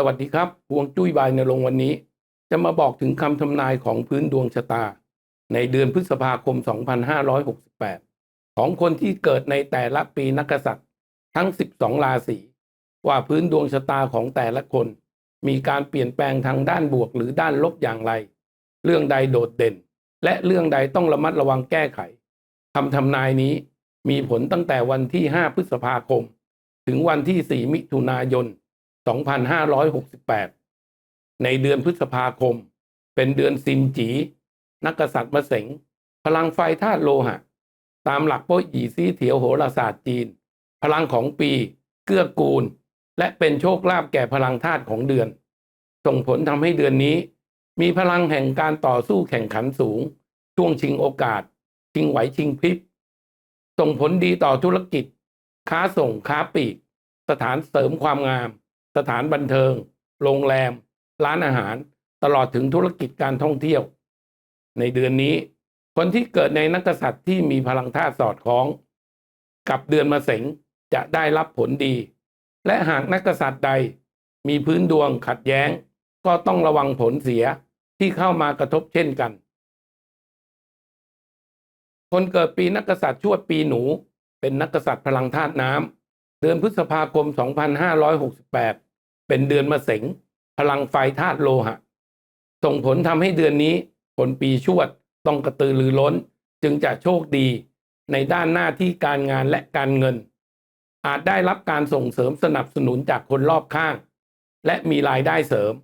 สวัสดีครับพวงจุ้ยบายในลงวันนี้ จะมาบอกถึงคำทำนายของพื้นดวงชะตา ในเดือนพฤษภาคม 2568 ของคนที่เกิดในแต่ละปีนักกษัตริย์ทั้ง 12 ราศีว่าพื้นดวงชะตาของแต่ละคน มีการเปลี่ยนแปลงทางด้านบวกหรือด้านลบอย่างไร เรื่องใดโดดเด่น และเรื่องใดต้องระมัดระวังแก้ไขคำทำนายนี้มีผลตั้งแต่วันที่ 5 พฤษภาคม ถึงวันที่ 4 มิถุนายน 2568 ในเดือนพฤษภาคม เป็นเดือนซินจี นักกษัตริย์มะเสงพลังไฟธาตุโลหะ ตามหลักโป้ยีซีเถียวโหราศาสตร์จีน พลังของปีเกื้อกูล และเป็นโชคลาภแก่พลังธาตุของเดือน ส่งผลทำให้เดือนนี้ มีพลังแห่งการต่อสู้แข่งขันสูง ช่วงชิงโอกาส ชิงไหวชิงพริบส่งผลดีต่อธุรกิจ ค้าส่งค้าปลีก สถานเสริมความงาม สถานบันเทิง โรงแรม ร้านอาหาร ตลอดถึงธุรกิจการท่องเที่ยว ในเดือนนี้ คนที่เกิดในนักษัตริย์ที่มีพลังธาตุสอดคล้อง กับเดือนมะเสงจะได้รับผลดี และหากนักษัตริย์ใดมีพื้นดวงขัดแย้ง ก็ต้องระวังผลเสียที่เข้ามากระทบเช่นกัน คนเกิดปีนักษัตริย์ชวดปีหนู เป็นนักกษัตริย์พลังธาตุน้ำเดือนพฤษภาคม 2568 เป็นเดือนมะเสงพลังไฟธาตุโลหะ ส่งผลทำให้เดือนนี้คนปีชวดต้องกระตือรือร้น จึงจะโชคดีในด้านหน้าที่การงานและการเงิน อาจได้รับการส่งเสริมสนับสนุนจากคนรอบข้าง และมีรายได้เสริม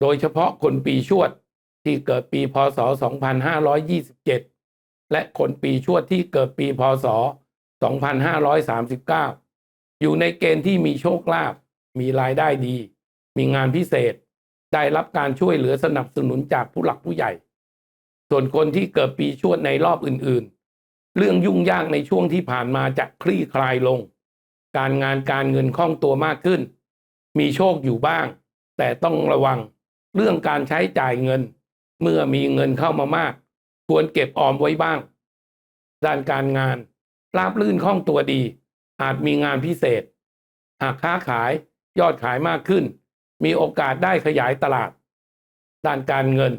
โดยเฉพาะคนปีชวดที่เกิดปีพศ 2527 และคนปีชวดที่เกิดปีพศ 2539 อยู่ในเกณฑ์ที่มีโชคลาภ มีรายได้ดี มีงานพิเศษ ได้รับการช่วยเหลือสนับสนุนจากผู้หลักผู้ใหญ่ ส่วนคนที่เกิดปีชวดในรอบอื่นๆ เรื่องยุ่งยากในช่วงที่ผ่านมาจะคลี่คลายลง การงานการเงินคล่องตัวมากขึ้น มีโชคอยู่บ้าง แต่ต้องระวังเรื่องการใช้จ่ายเงิน เมื่อมีเงินเข้ามามาก ควรเก็บออมไว้บ้าง ด้านการงาน ราบลื่นคล่องตัวดี อาจมีงานพิเศษ หากค้าขาย ยอดขายมากขึ้น มีโอกาสได้ขยายตลาด ด้านการเงิน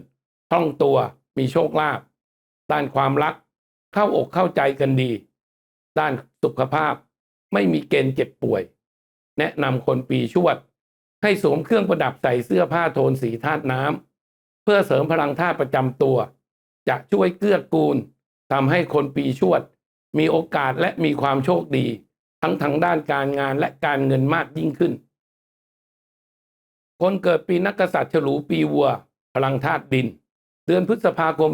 คล่องตัวมีโชคลาภด้านความรัก เข้าอกเข้าใจกันดี ด้านสุขภาพไม่มีเกณฑ์เจ็บป่วย แนะนำคนปีชวด ให้สวมเครื่องประดับใส่เสื้อผ้าโทนสีธาตุน้ำเพื่อเสริมพลังธาตุประจำตัว จะช่วยเกื้อกูลทำให้คนปีชวด มีโอกาสและมีความโชคดี ทั้งทางด้านการงานและการเงินมากยิ่งขึ้น คนเกิดปีนักกษัตริย์ฉลูปีวัว พลังธาตุดิน เดือนพฤษภาคม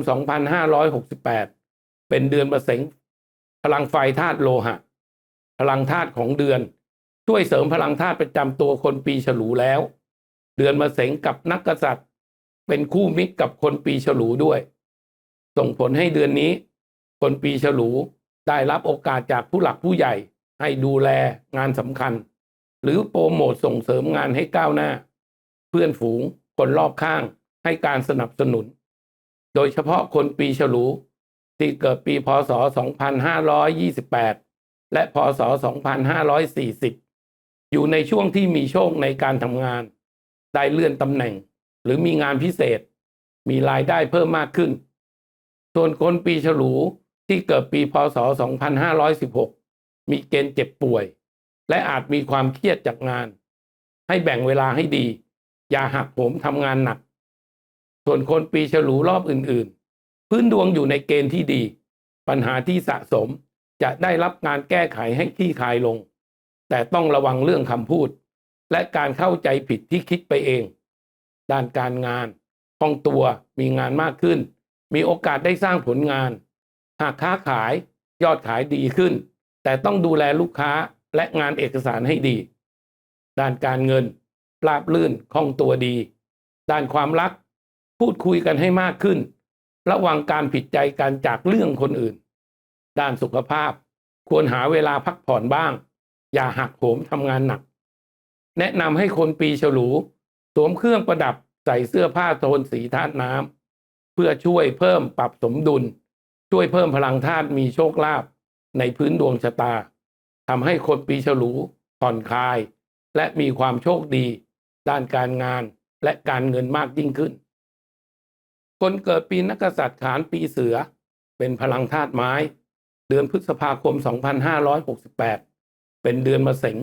2568 เป็นเดือนประเสงพลังไฟธาตุโลหะ พลังธาตุของเดือน ช่วยเสริมพลังธาตุประจำตัวคนปีฉลูแล้ว เดือนมะเสงกับนักกษัตริย์ เป็นคู่มิตรกับคนปีฉลูด้วย ส่งผลให้เดือนนี้ คนปีฉลูได้รับโอกาสจากผู้หลักผู้ใหญ่ ให้ดูแลงานสำคัญ หรือโปรโมทส่งเสริมงานให้ก้าวหน้า เพื่อนฝูง คนรอบข้างให้การสนับสนุน โดยเฉพาะคนปีฉลูที่เกิดปีพศ 2528 และพศ 2540 อยู่ในช่วงที่มีโชคในการทำงาน ได้เลื่อนตำแหน่ง หรือมีงานพิเศษ มีรายได้เพิ่มมากขึ้น ส่วนคนปีฉลูที่เกิดปีพศ 2516 มีเกณฑ์เจ็บป่วย และอาจมีความเครียดจากงาน ให้แบ่งเวลาให้ดี อย่าหักโหมทำงานหนัก ส่วนคนปีฉลูรอบอื่นๆ พื้นดวงอยู่ในเกณฑ์ที่ดี ปัญหาที่สะสมจะได้รับการแก้ไขให้คลี่คลายลง แต่ต้องระวังเรื่องคำพูด และการเข้าใจผิดที่คิดไปเอง ด้านการงานคล่องตัวมีงานมากขึ้น มีโอกาสได้สร้างผลงาน หากค้าขายยอดขายดีขึ้น แต่ต้องดูแลลูกค้าและงานเอกสารให้ดี ด้านการเงิน ราบลื่นคล่องตัวดี ด้านความรัก พูดคุยกันให้มากขึ้น ระวังการผิดใจกันจากเรื่องคนอื่น ด้านสุขภาพ ควรหาเวลาพักผ่อนบ้าง อย่าหักโหมทำงานหนัก แนะนำให้คนปีฉลู สวมเครื่องประดับใส่เสื้อผ้าโทนสีธาตุน้ำเพื่อช่วยเพิ่มปรับสมดุล ช่วยเพิ่มพลังธาตุมีโชคลาภในพื้นดวงชะตาทำให้คนปีฉลูผ่อนคลาย และมีความโชคดี ด้านการงานและการเงินมากยิ่งขึ้น คนเกิดปีนักษัตริย์ขานปีเสือ เป็นพลังธาตุไม้ เดือนพฤษภาคม 2568 เป็นเดือนมะเสง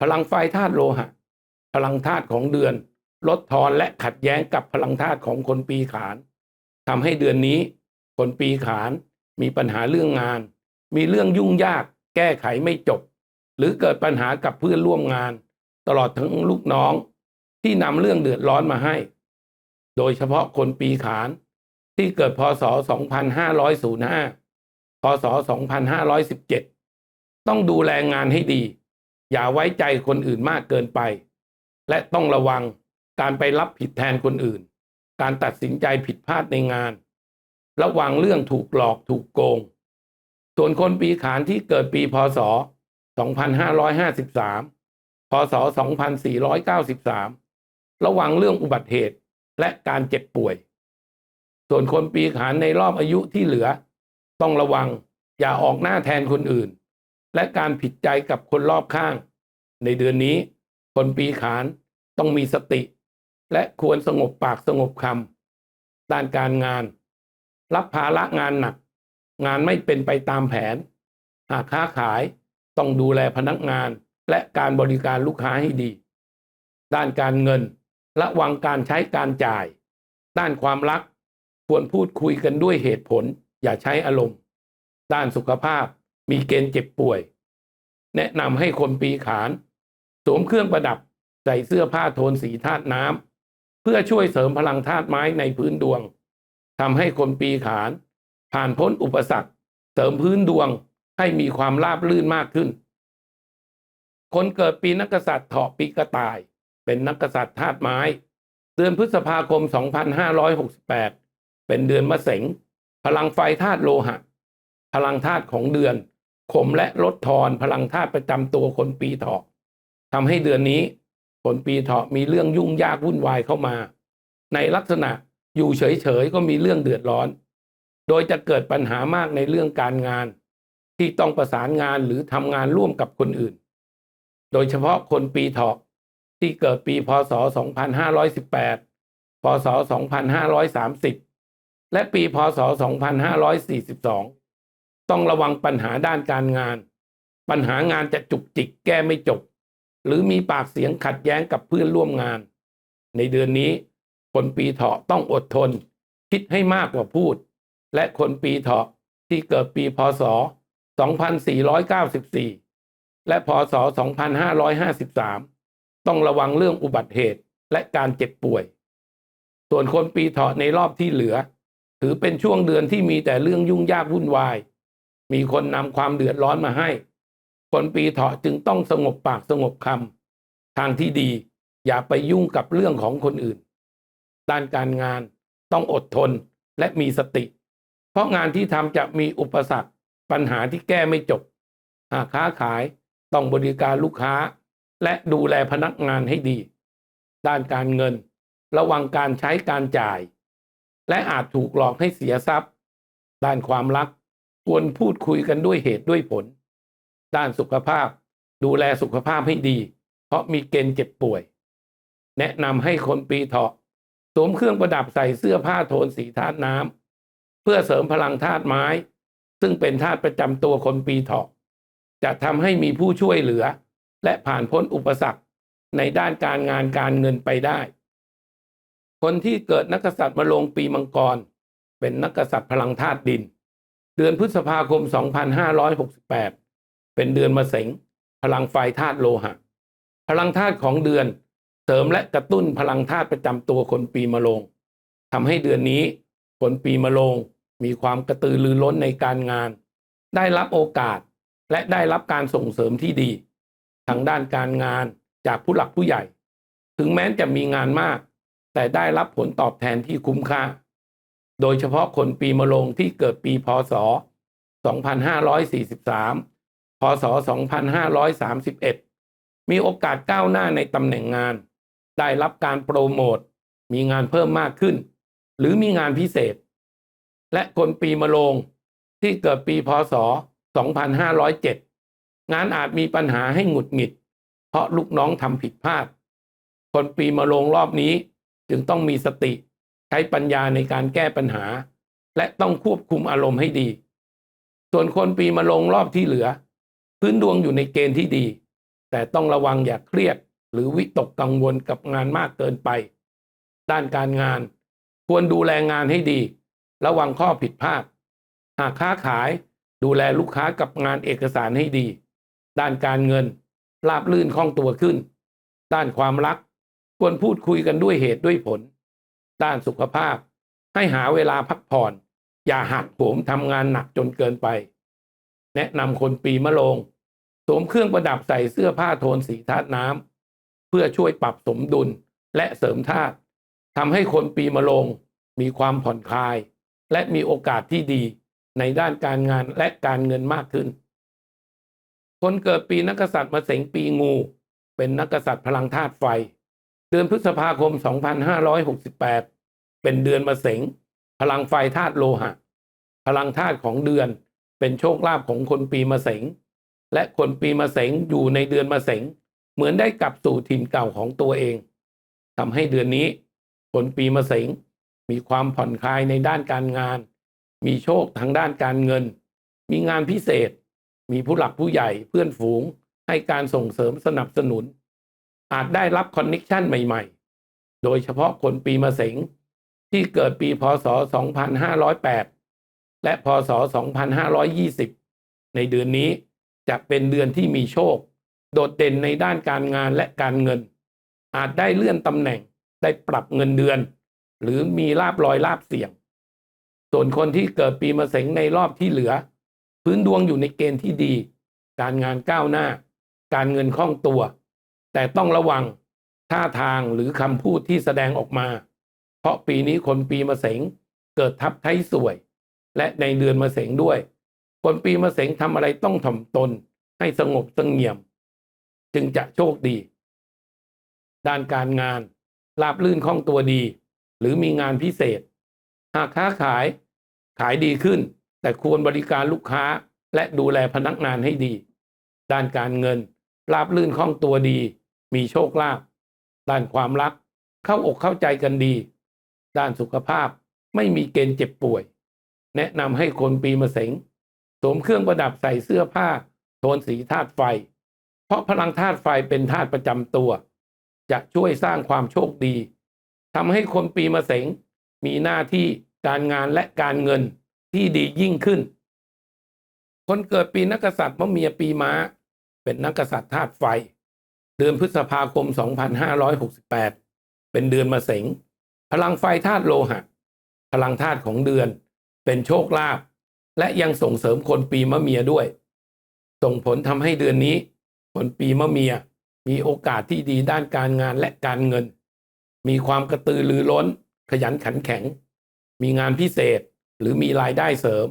พลังไฟธาตุโลหะ พลังธาตุของเดือน ลดทอนและขัดแย้งกับพลังธาตุของคนปีขานทำให้เดือนนี้ คนปีขานมีปัญหาเรื่องงาน มีเรื่องยุ่งยาก แก้ไขไม่จบ หรือเกิดปัญหากับเพื่อนร่วมงาน ตลอดทั้งลูกน้อง ที่นำเรื่องเดือดร้อนมาให้ โดยเฉพาะคนปีขานที่เกิดพศ 2505 พศ 2517 ต้องดูแลงานให้ดี อย่าไว้ใจคนอื่นมากเกินไป และต้องระวังการไปรับผิดแทนคนอื่น การตัดสินใจผิดพลาดในงาน ระวังเรื่องถูกหลอกถูกโกง ส่วนคนปีขานที่เกิดปีพศ 2553 พศ 2493 ระวังเรื่องอุบัติเหตุและการเจ็บป่วย ส่วนคนปีขานในรอบอายุที่เหลือ ต้องระวังอย่าออกหน้าแทนคนอื่น และการผิดใจกับคนรอบข้าง ในเดือนนี้ คนปีขานต้องมีสติ และควรสงบปากสงบคำด้านการงาน รับภาระงานหนัก งานไม่เป็นไปตามแผน หากค้าขายต้องดูแลพนักงานและการบริการลูกค้าให้ดี ด้านการเงิน ระวังการใช้การจ่าย ด้านความรัก ควรพูดคุยกันด้วยเหตุผล อย่าใช้อารมณ์ ด้านสุขภาพมีเกณฑ์เจ็บป่วย แนะนำให้คนปีขาน สวมเครื่องประดับใส่เสื้อผ้าโทนสีธาตุน้ำเพื่อช่วยเสริมพลังธาตุไม้ในพื้นดวงทำให้คนปีขาน ผ่านพ้นอุปสรรค เสริมพื้นดวงให้มีความราบรื่นมากขึ้น คนเกิดปีนักษัตริย์เถาะปีกระต่าย เป็นนักกษัตริย์ธาตุไม้ เดือนพฤษภาคม 2568 เป็นเดือนมะเสงพลังไฟธาตุโลหะ พลังธาตุของเดือนข่มและลดทอนพลังธาตุประจำตัวคนปีเถาะทำให้เดือนนี้คนปีเถาะมีเรื่องยุ่งยากวุ่นวายเข้ามา ในลักษณะอยู่เฉยๆก็มีเรื่องเดือดร้อน โดยจะเกิดปัญหามากในเรื่องการงาน ที่ต้องประสานงานหรือทำงานร่วมกับคนอื่น โดยเฉพาะคนปีเถาะ ที่เกิดปีพศ 2518 พศ 2530 และปีพศ 2542 ต้องระวังปัญหาด้านการงาน ปัญหางานจะจุกจิกแก้ไม่จบ หรือมีปากเสียงขัดแย้งกับเพื่อนร่วมงาน ในเดือนนี้ คนปีเถาะต้องอดทน คิดให้มากกว่าพูด และคนปีเถาะที่เกิดปีพศ 2494 และพศ 2553 ต้องระวังเรื่องอุบัติเหตุและการเจ็บป่วย ส่วนคนปีเถาะในรอบที่เหลือ ถือเป็นช่วงเดือนที่มีแต่เรื่องยุ่งยากวุ่นวาย มีคนนำความเดือดร้อนมาให้ คนปีเถาะจึงต้องสงบปากสงบคำทางที่ดีอย่าไปยุ่งกับเรื่องของคนอื่น ด้านการงานต้องอดทนและมีสติ เพราะงานที่ทำจะมีอุปสรรคปัญหาที่แก้ไม่จบ หากค้าขายต้องบริการลูกค้า และดูแลพนักงานให้ดี ด้านการเงิน ระวังการใช้การจ่าย และอาจถูกหลอกให้เสียทรัพย์ ด้านความรักควรพูดคุยกันด้วยเหตุด้วยผล ด้านสุขภาพ ดูแลสุขภาพให้ดี เพราะมีเกณฑ์เจ็บป่วย แนะนำให้คนปีเถาะสวมเครื่องประดับใส่เสื้อผ้าโทนสีธาตุน้ำเพื่อเสริมพลังธาตุไม้ ซึ่งเป็นธาตุประจำตัวคนปีเถาะจะทำให้มีผู้ช่วยเหลือ และผ่านพ้นอุปสรรคในด้านการงานการเงินไปได้ คนที่เกิดนักษัตริย์มาลงปีมังกร เป็นนักษัตริย์พลังธาตุดิน เดือนพฤษภาคม 2568 เป็นเดือนมะเสงพลังไฟธาตุโลหะ พลังธาตุของเดือนเสริมและกระตุ้นพลังธาตุประจำตัวคนปีมะโรงทำให้เดือนนี้คนปีมะโรงมีความกระตือรือร้นในการงาน ได้รับโอกาสและได้รับการส่งเสริมที่ดี ทางด้านการงานจากผู้หลักผู้ใหญ่ ถึงแม้จะมีงานมาก แต่ได้รับผลตอบแทนที่คุ้มค่า โดยเฉพาะคนปีมะโรงที่เกิดปีพศ 2543 พศ 2531 มีโอกาสก้าวหน้าในตำแหน่งงาน ได้รับการโปรโมท มีงานเพิ่มมากขึ้น หรือมีงานพิเศษ และคนปีมะโรงที่เกิดปีพศ 2507 งานอาจมีปัญหาให้หงุดหงิด เพราะลูกน้องทำผิดพลาด คนปีมะโรงรอบนี้จึงต้องมีสติ ใช้ปัญญาในการแก้ปัญหา และต้องควบคุมอารมณ์ให้ดี ส่วนคนปีมะโรงรอบที่เหลือ พื้นดวงอยู่ในเกณฑ์ที่ดี แต่ต้องระวังอย่าเครียด หรือวิตกกังวลกับงานมากเกินไป ด้านการงาน ควรดูแลงานให้ดี ระวังข้อผิดพลาด หากค้าขายดูแลลูกค้ากับงานเอกสารให้ดี ด้านการเงิน ราบลื่นคล่องตัวขึ้น ด้านความรัก ควรพูดคุยกันด้วยเหตุด้วยผล ด้านสุขภาพ ให้หาเวลาพักผ่อน อย่าหักโหมทำงานหนักจนเกินไป แนะนำคนปีมะโรงสวมเครื่องประดับใส่เสื้อผ้าโทนสีธาตุน้ำเพื่อช่วยปรับสมดุลและเสริมธาตุทำให้คนปีมะโรงมีความผ่อนคลาย และมีโอกาสที่ดีในด้านการงานและการเงินมากขึ้น คนเกิดปีนักกษัตริย์มาเสงปีงู เป็นนักกษัตริย์พลังธาตุไฟ เดือนพฤษภาคม 2568 เป็นเดือนมาเสงพลังไฟธาตุโลหะ พลังธาตุของเดือนเป็นโชคลาภของคนปีมาเสงและคนปีมาเสงอยู่ในเดือนมาเสงเหมือนได้กลับสู่ถิ่นเก่าของตัวเองทำให้เดือนนี้ คนปีมาเสงมีความผ่อนคลายในด้านการงาน มีโชคทางด้านการเงิน มีงานพิเศษ มีผู้หลักผู้ใหญ่เพื่อนฝูง ให้การส่งเสริมสนับสนุน อาจได้รับคอนเน็ชันใหม่ๆ โดยเฉพาะคนปีมะเสงที่เกิดปีพศ 2508 และพศ 2520 ในเดือนนี้จะเป็นเดือนที่มีโชค โดดเด่นในด้านการงานและการเงิน อาจได้เลื่อนตำแหน่งได้ปรับเงินเดือน หรือมีลาบลอยลาบเสี่ยง ส่วนคนที่เกิดปีมะเสงในรอบที่เหลือ พื้นดวงอยู่ในเกณฑ์ที่ดี การงานก้าวหน้า การเงินคล่องตัว แต่ต้องระวังท่าทางหรือคำพูดที่แสดงออกมา เพราะปีนี้คนปีมะเสงเกิดทับไทยสวย และในเดือนมะเสงด้วย คนปีมะเสงทำอะไรต้องถ่อมตน ให้สงบสงเงียม จึงจะโชคดี ด้านการงานราบลื่นคล่องตัวดี หรือมีงานพิเศษ หากค้าขายขายดีขึ้น แต่ควรบริการลูกค้าและดูแลพนักงานให้ดี ด้านการเงิน ราบลื่นคล่องตัวดี มีโชคลาภด้านความรัก เข้าอกเข้าใจกันดี ด้านสุขภาพไม่มีเกณฑ์เจ็บป่วย แนะนำให้คนปีมะเสงสวมเครื่องประดับใส่เสื้อผ้า โทนสีธาตุไฟ เพราะพลังธาตุไฟเป็นธาตุประจำตัว จะช่วยสร้างความโชคดีทำให้คนปีมะเสงมีหน้าที่การงานและการเงิน ที่ดียิ่งขึ้น คนเกิดปีนักษัตริย์มะเมียปีม้า เป็นนักกษัตริย์ธาตุไฟ เดือนพฤษภาคม 2568 เป็นเดือนมะเสงพลังไฟธาตุโลหะ พลังธาตุของเดือน เป็นโชคลาภและยังส่งเสริมคนปีมะเมียด้วย ส่งผลทำให้เดือนนี้ คนปีมะเมียมีโอกาสที่ดีด้านการงานและการเงิน มีความกระตือรือร้น ขยันขันแข็ง มีงานพิเศษ หรือมีรายได้เสริม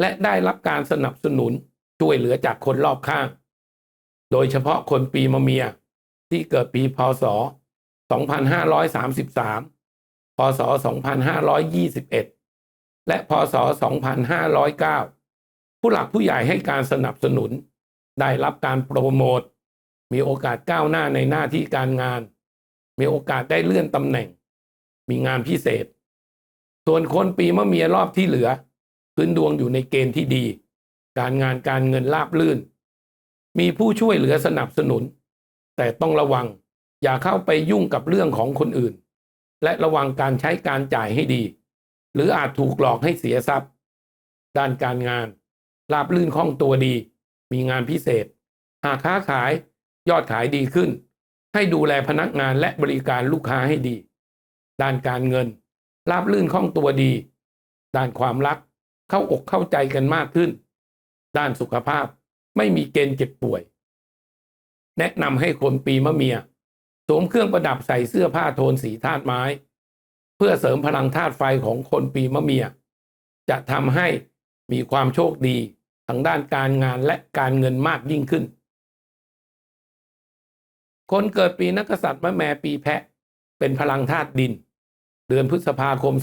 และได้รับการสนับสนุนช่วยเหลือจากคนรอบข้าง โดยเฉพาะคนปีมะเมีย ที่เกิดปีพศ 2533 พศ 2521 และพศ 2509 ผู้หลักผู้ใหญ่ให้การสนับสนุน ได้รับการโปรโมทมีโอกาสก้าวหน้าในหน้าที่การงาน มีโอกาสได้เลื่อนตำแหน่ง มีงานพิเศษ ส่วนคนปีมะเมียรอบที่เหลือ พื้นดวงอยู่ในเกณฑ์ที่ดี การงานการเงินราบลื่น มีผู้ช่วยเหลือสนับสนุน แต่ต้องระวังอย่าเข้าไปยุ่งกับเรื่องของคนอื่น และระวังการใช้การจ่ายให้ดี หรืออาจถูกหลอกให้เสียทรัพย์ ด้านการงานราบลื่นคล่องตัวดี มีงานพิเศษ หากค้าขายยอดขายดีขึ้น ให้ดูแลพนักงานและบริการลูกค้าให้ดี ด้านการเงิน ราบลื่นคล่องตัวดี ด้านความรัก เข้าอกเข้าใจกันมากขึ้น ด้านสุขภาพไม่มีเกณฑ์เจ็บป่วย แนะนำให้คนปีมะเมียสวมเครื่องประดับใส่เสื้อผ้าโทนสีธาตุไม้ เพื่อเสริมพลังธาตุไฟของคนปีมะเมีย จะทำให้มีความโชคดีทางด้านการงานและการเงินมากยิ่งขึ้น คนเกิดปีนักษัตริย์มะแม่ปีแพะ เป็นพลังธาตุดิน เดือนพฤษภาคม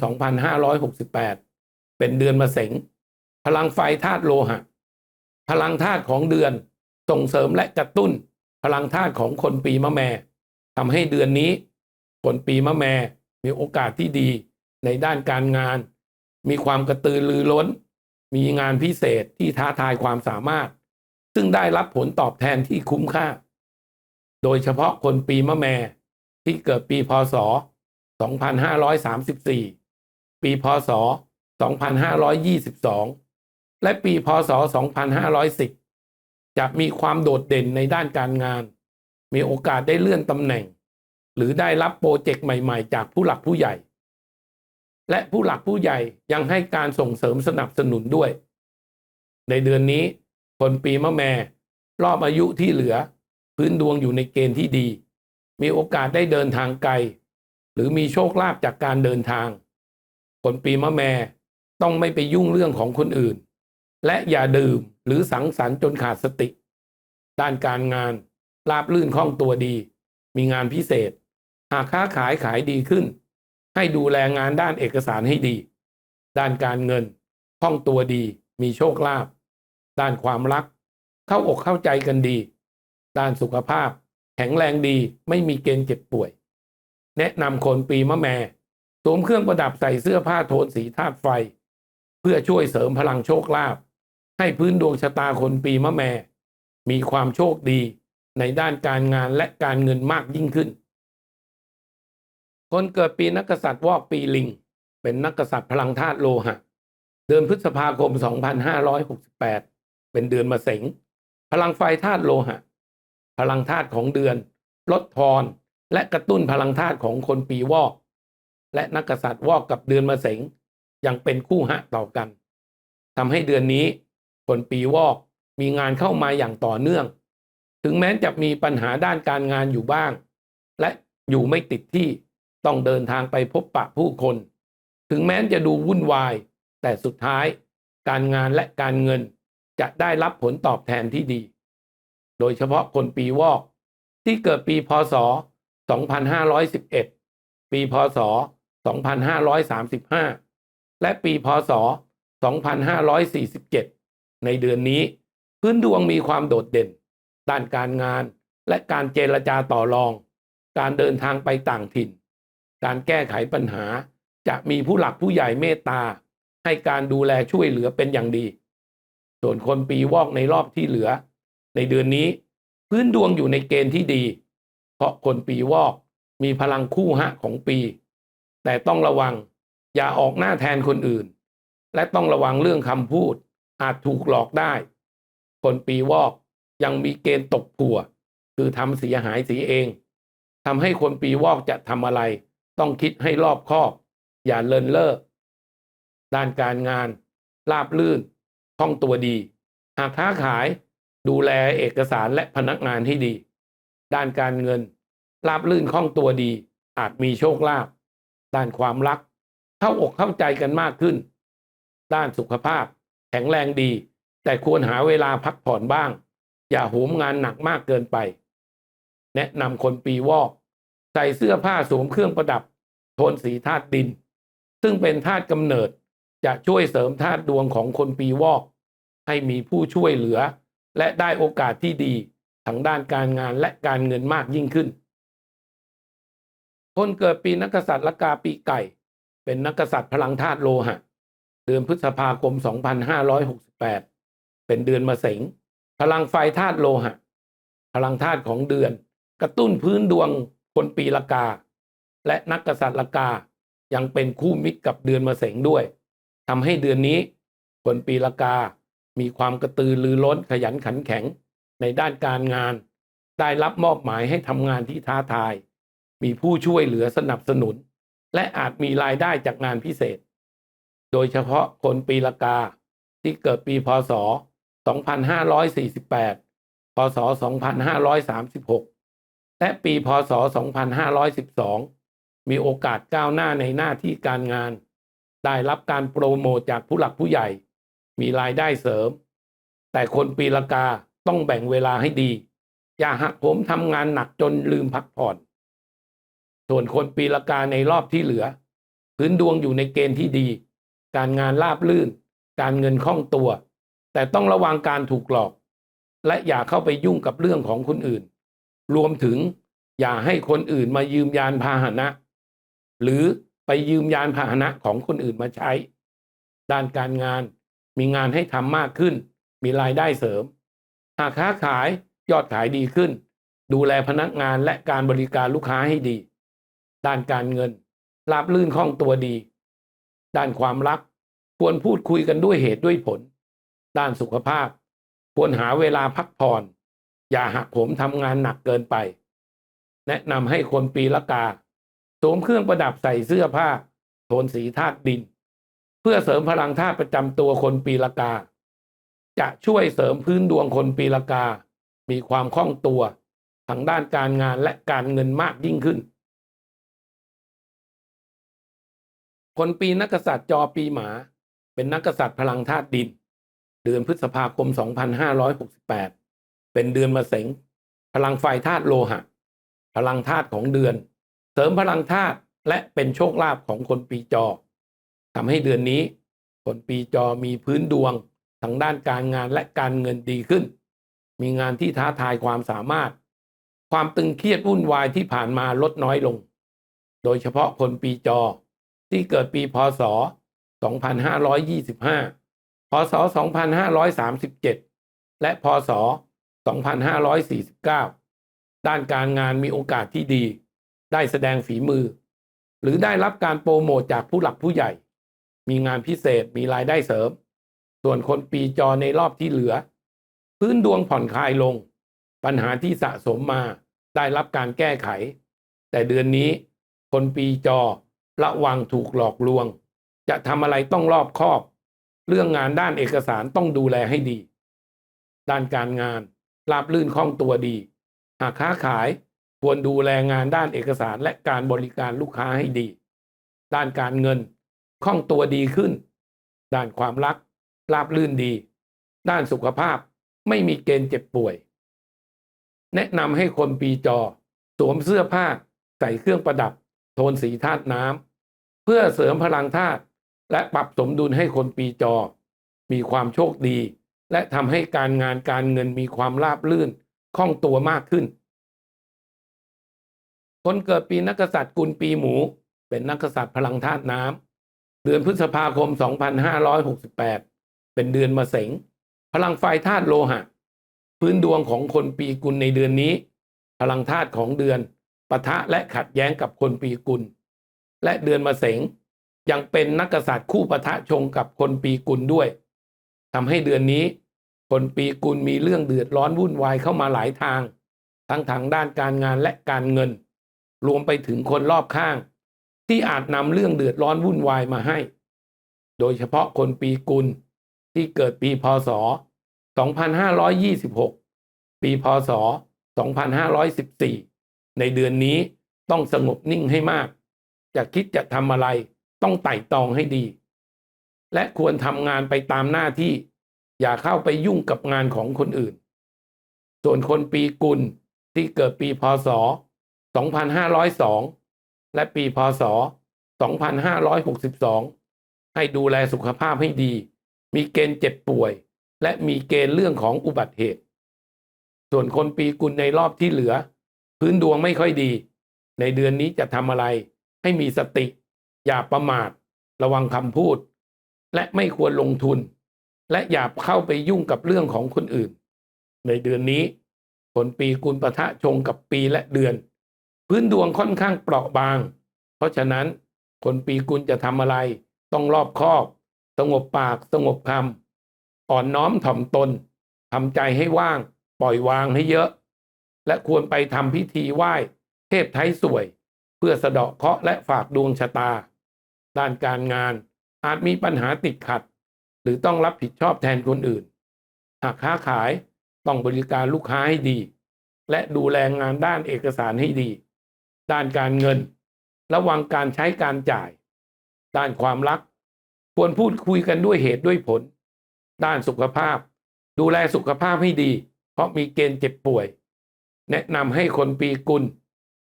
2568 เป็นเดือนมะเสงพลังไฟธาตุโลหะ พลังธาตุของเดือนส่งเสริมและกระตุ้น พลังธาตุของคนปีมะแม่ทำให้เดือนนี้ คนปีมะแม่มีโอกาสที่ดีในด้านการงาน มีความกระตือรือร้น มีงานพิเศษที่ท้าทายความสามารถ ซึ่งได้รับผลตอบแทนที่คุ้มค่า โดยเฉพาะคนปีมะแม่ที่เกิดปีพศ 2534 ปีพศ 2522 และปีพศ 2510 จะมีความโดดเด่นในด้านการงาน มีโอกาสได้เลื่อนตำแหน่ง หรือได้รับโปรเจกต์ใหม่ๆ จากผู้หลักผู้ใหญ่ และผู้หลักผู้ใหญ่ยังให้การส่งเสริมสนับสนุนด้วย ในเดือนนี้คนปีมะแม่รอบอายุที่เหลือ พื้นดวงอยู่ในเกณฑ์ที่ดี มีโอกาสได้เดินทางไกล หรือมีโชคลาภจากการเดินทาง คนปีมะแม่ต้องไม่ไปยุ่งเรื่องของคนอื่น และอย่าดื่มหรือสังสรรค์จนขาดสติ ด้านการงานราบลื่นคล่องตัวดี มีงานพิเศษ หากค้าขายขายดีขึ้น ให้ดูแลงานด้านเอกสารให้ดี ด้านการเงินคล่องตัวดี มีโชคลาภด้านความรัก เข้าอกเข้าใจกันดี ด้านสุขภาพ แข็งแรงดีไม่มีเกณฑ์เจ็บป่วย แนะนำคนปีมะแม่สวมเครื่องประดับใส่เสื้อผ้าโทนสีธาตุไฟ เพื่อช่วยเสริมพลังโชคลาภให้พื้นดวงชะตาคนปีมะแม่ มีความโชคดีในด้านการงานและการเงินมากยิ่งขึ้น คนเกิดปีนักษัตริย์วอกปีลิง เป็นนักกษัตริย์พลังธาตุโลหะ เดือนพฤษภาคม 2568 เป็นเดือนมะเสงพลังไฟธาตุโลหะ พลังธาตุของเดือน ลดทอน และกระตุ้นพลังธาตุของคนปีวอก และนักกษัตริย์วอกกับเดือนมะเสงยังเป็นคู่หะต่อกันทำให้เดือนนี้ คนปีวอกมีงานเข้ามาอย่างต่อเนื่อง ถึงแม้จะมีปัญหาด้านการงานอยู่บ้าง และอยู่ไม่ติดที่ต้องเดินทางไปพบปะผู้คน ถึงแม้จะดูวุ่นวาย แต่สุดท้าย การงานและการเงินจะได้รับผลตอบแทนที่ดี โดยเฉพาะคนปีวอกที่เกิดปีพศ 2511 ปีพศ 2535 และปีพศ 2547 ในเดือนนี้ พื้นดวงมีความโดดเด่น ด้านการงานและการเจรจาต่อรอง การเดินทางไปต่างถิ่น การแก้ไขปัญหาจะมีผู้หลักผู้ใหญ่เมตตา ให้การดูแลช่วยเหลือเป็นอย่างดี ส่วนคนปีวอกในรอบที่เหลือ ในเดือนนี้ พื้นดวงอยู่ในเกณฑ์ที่ดี เพราะคนปีวอกมีพลังคู่หะของปี แต่ต้องระวังอย่าออกหน้าแทนคนอื่น และต้องระวังเรื่องคำพูด อาจถูกหลอกได้ คนปีวอกยังมีเกณฑ์ตกผัว คือทำเสียหายสีเองทำให้คนปีวอกจะทำอะไรต้องคิดให้รอบคอบ อย่าเลินเล่อด้านการงาน ราบลื่นคล่องตัวดี หากค้าขาย ดูแลเอกสารและพนักงานให้ดี ด้านการเงินราบลื่นคล่องตัวดี อาจมีโชคลาภด้านความรัก เข้าอกเข้าใจกันมากขึ้น ด้านสุขภาพ แข็งแรงดี แต่ควรหาเวลาพักผ่อนบ้าง อย่าโหมงานหนักมากเกินไป แนะนำคนปีวอก ใส่เสื้อผ้าสวมเครื่องประดับ โทนสีธาตุดิน ซึ่งเป็นธาตุกำเนิดจะช่วยเสริมธาตุดวงของคนปีวอก ให้มีผู้ช่วยเหลือ และได้โอกาสที่ดี ทั้งด้านการงานและการเงินมากยิ่งขึ้น คนเกิดปีนักษัตริย์ละกาปีไก่ เป็นนักษัตริย์พลังธาตุโลหะ เดือนพฤษภาคม 2568 เป็นเดือนมะเสงพลังไฟธาตุโลหะ พลังธาตุของเดือน กระตุ้นพื้นดวงคนปีละกา และนักกษัตริย์ละกายังเป็นคู่มิตรกับเดือนมะเสงด้วยทำให้เดือนนี้คนปีละกา มีความกระตือรือร้นขยันขันแข็ง ในด้านการงาน ได้รับมอบหมายให้ทำงานที่ท้าทาย มีผู้ช่วยเหลือสนับสนุน และอาจมีรายได้จากงานพิเศษ โดยเฉพาะคนปีละกาที่เกิดปีพศ 2548 พศ 2536 และปีพศ 2512 มีโอกาสก้าวหน้าในหน้าที่การงาน ได้รับการโปรโมทจากผู้หลักผู้ใหญ่ มีรายได้เสริม แต่คนปีละกา ต้องแบ่งเวลาให้ดี อย่าหักผมทำงานหนักจนลืมพักผ่อน ส่วนคนปีละกาในรอบที่เหลือ พื้นดวงอยู่ในเกณฑ์ที่ดี การงานราบลื่น การเงินคล่องตัว แต่ต้องระวังการถูกหลอก และอย่าเข้าไปยุ่งกับเรื่องของคนอื่น รวมถึงอย่าให้คนอื่นมายืมยานพาหนะ หรือไปยืมยานพาหนะของคนอื่นมาใช้ ด้านการงานมีงานให้ทำมากขึ้น มีรายได้เสริม หากค้าขายยอดขายดีขึ้น ดูแลพนักงานและการบริการลูกค้าให้ดี ด้านการเงินราบลื่นคล่องตัวดี ด้านความรัก ควรพูดคุยกันด้วยเหตุด้วยผล ด้านสุขภาพ ควรหาเวลาพักผ่อน อย่าหักผมทำงานหนักเกินไป แนะนำให้คนปีละกาสวมเครื่องประดับใส่เสื้อผ้า โทนสีธาตุดิน เพื่อเสริมพลังธาตุประจำตัวคนปีละกา จะช่วยเสริมพื้นดวงคนปีละกา มีความคล่องตัวทางด้านการงานและการเงินมากยิ่งขึ้น คนปีนักษัตริย์จอปีหมา เป็นนักกษัตริย์พลังธาตุดิน เดือนพฤษภาคม 2568 เป็นเดือนมะเสงพลังไฟธาตุโลหะ พลังธาตุของเดือน เสริมพลังธาตุและเป็นโชคลาภของคนปีจอทำให้เดือนนี้ คนปีจอมีพื้นดวง ทางด้านการงานและการเงินดีขึ้น มีงานที่ท้าทายความสามารถ ความตึงเครียดวุ่นวายที่ผ่านมาลดน้อยลง โดยเฉพาะคนปีจอ ที่เกิดปีพศ 2525 พศ 2537 และพศ 2549 ด้านการงานมีโอกาสที่ดี ได้แสดงฝีมือ หรือได้รับการโปรโมทจากผู้หลักผู้ใหญ่ มีงานพิเศษมีรายได้เสริม ส่วนคนปีจอในรอบที่เหลือ พื้นดวงผ่อนคลายลง ปัญหาที่สะสมมาได้รับการแก้ไข แต่เดือนนี้ คนปีจอระวังถูกหลอกลวง จะทำอะไรต้องรอบคอบ เรื่องงานด้านเอกสารต้องดูแลให้ดี ด้านการงานราบลื่นคล่องตัวดี หากค้าขายควรดูแลงานด้านเอกสารและการบริการลูกค้าให้ดี ด้านการเงินคล่องตัวดีขึ้น ด้านความรัก ราบลื่นดี ด้านสุขภาพไม่มีเกณฑ์เจ็บป่วย แนะนำให้คนปีจอ สวมเสื้อผ้า ใส่เครื่องประดับ โทนสีธาตุน้ำเพื่อเสริมพลังธาตุและปรับสมดุลให้คนปีจอ มีความโชคดี และทำให้การงานการเงินมีความราบลื่นคล่องตัวมากขึ้น คนเกิดปีนักษัตริย์กุลปีหมู เป็นนักกษัตริย์พลังธาตุน้ำเดือนพฤษภาคม 2568 เป็นเดือนมะเสงพลังไฟธาตุโลหะ พื้นดวงของคนปีกุลในเดือนนี้ พลังธาตุของเดือนปะทะและขัดแย้งกับคนปีกุล และเดือนมะเสงยังเป็นนักกษัตริย์คู่ปะทะชงกับคนปีกุลด้วยทำให้เดือนนี้ คนปีกุลมีเรื่องเดือดร้อนวุ่นวายเข้ามาหลายทาง ทั้งทางด้านการงานและการเงิน รวมไปถึงคนรอบข้าง ที่อาจนำเรื่องเดือดร้อนวุ่นวายมาให้ โดยเฉพาะคนปีกุล ที่เกิดปีพศ 2526 ปีพศ 2514 ในเดือนนี้ต้องสงบนิ่งให้มาก จะคิดจะทำอะไรต้องไต่ตองให้ดี และควรทำงานไปตามหน้าที่ อย่าเข้าไปยุ่งกับงานของคนอื่น ส่วนคนปีกุลที่เกิดปีพศ 2502 และปีพศ 2562 ให้ดูแลสุขภาพให้ดี มีเกณฑ์เจ็บป่วย และมีเกณฑ์เรื่องของอุบัติเหตุ ส่วนคนปีกุลในรอบที่เหลือ พื้นดวงไม่ค่อยดี ในเดือนนี้จะทำอะไร ให้มีสติ อย่าประมาท ระวังคำพูด และไม่ควรลงทุน และอย่าเข้าไปยุ่งกับเรื่องของคนอื่น ในเดือนนี้คนปีกุลปะทะชงกับปีและเดือน พื้นดวงค่อนข้างเปราะบาง เพราะฉะนั้นคนปีกุลจะทำอะไร ต้องรอบคอบ สงบปากสงบคำอ่อนน้อมถ่อมตนทำใจให้ว่าง ปล่อยวางให้เยอะ และควรไปทำพิธีไหว้ เทพไทยสวย เพื่อสะเดาะเคราะห์และฝากดวงชะตา ด้านการงานอาจมีปัญหาติดขัด หรือต้องรับผิดชอบแทนคนอื่น หากค้าขายต้องบริการลูกค้าให้ดี และดูแลงานด้านเอกสารให้ดี ด้านการเงิน ระวังการใช้การจ่าย ด้านความรัก ควรพูดคุยกันด้วยเหตุด้วยผล ด้านสุขภาพ ดูแลสุขภาพให้ดี เพราะมีเกณฑ์เจ็บป่วย แนะนำให้คนปีกุล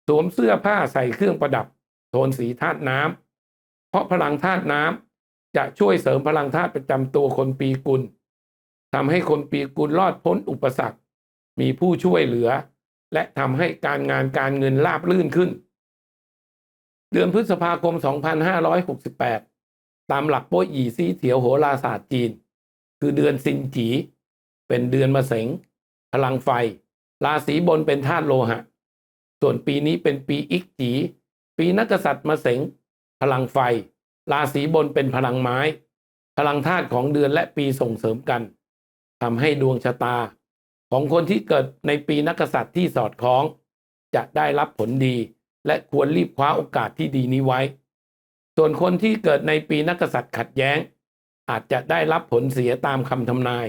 สวมเสื้อผ้าใส่เครื่องประดับ โทนสีธาตุน้ำเพราะพลังธาตุน้ำจะช่วยเสริมพลังธาตุประจำตัวคนปีกุลทำให้คนปีกุลรอดพ้นอุปสรรค มีผู้ช่วยเหลือ และทำให้การงานการเงินราบรื่นขึ้น เดือนพฤษภาคม 2568 ตามหลักโป้ยหยี่ซีเถียวโหราศาสตร์จีน คือเดือนซินจี เป็นเดือนมะเสงพลังไฟ ราศีบนเป็นธาตุโลหะ ส่วนปีนี้เป็นปีอิกจี ปีนักษัตริย์มะเสงพลังไฟ ราศีบนเป็นพลังไม้ พลังธาตุของเดือนและปีส่งเสริมกันทำให้ดวงชะตา ของคนที่เกิดในปีนักกษัตริย์ที่สอดคล้อง จะได้รับผลดี และควรรีบคว้าโอกาสที่ดีนี้ไว้ ส่วนคนที่เกิดในปีนักษัตริย์ขัดแย้ง อาจจะได้รับผลเสียตามคำทำนาย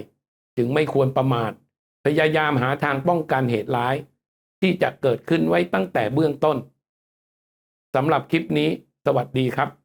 จึงไม่ควรประมาท พยายามหาทางป้องกันเหตุร้าย ที่จะเกิดขึ้นไว้ตั้งแต่เบื้องต้นสำหรับคลิปนี้ สวัสดีครับ